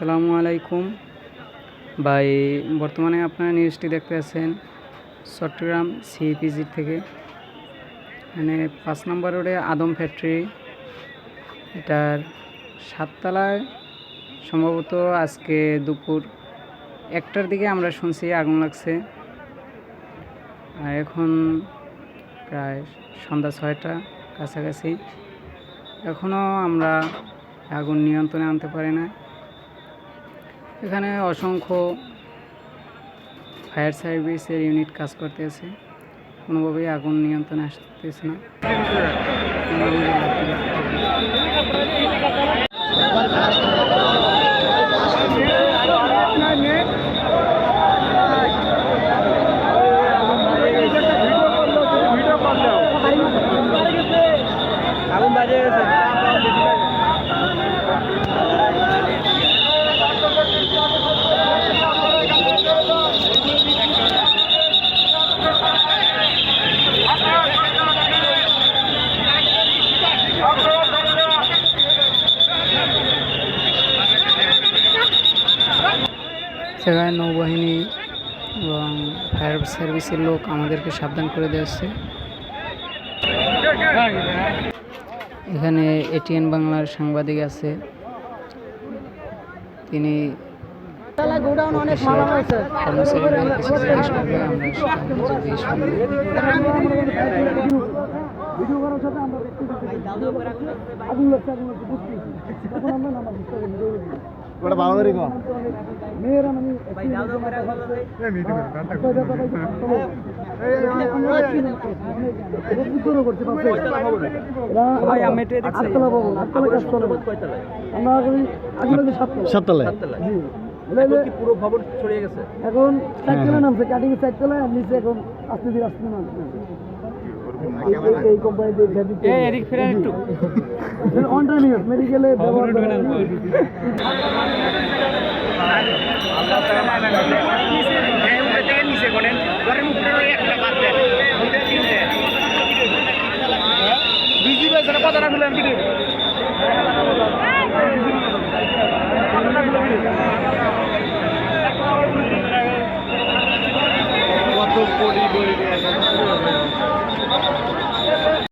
আসসালামু আলাইকুম। ভাই, বর্তমানে আপনারা নিউজটি দেখতে আছেন চট্টগ্রাম সিপিজি থেকে। মানে পাঁচ নম্বর রোডে আদম ফ্যাক্টরি। এটার সাততলায় সম্ভবত আজকে দুপুর একটার দিকে আমরা শুনছি আগুন লাগছে। আর এখন প্রায় সন্ধ্যা ছয়টা কাছাকাছি। এখনও আমরা আগুন নিয়ন্ত্রণে আনতে পারি না এখানে অসংখ্য ফায়ার সার্ভিসের ইউনিট কাজ করতেছে কোনোভাবেই আগুন নিয়ন্ত্রণে আসতেছে না। আগুন বাজে গেছে। সেখানে নৌবাহিনী এবং ফায়ার সার্ভিসের লোক আমাদেরকে সাবধান করে দিয়েছে এখানে এটিএন বাংলার সাংবাদিক আছে। তিনি আমরা আগামী সাততলা সাততলায় এখন কি পুরো ভবন ছড়িয়ে গেছে এখন চারতলা নামছে কাটিং চারতলা আর নিচে এখন আস্তে ধীরে আস্তে নামছে। এই- এই- এই কোম্পানি দিয়ে একটু অন টাইম মেডিকেলে ব্যবহার কত রাখলে আমি কত পরিবর্তন?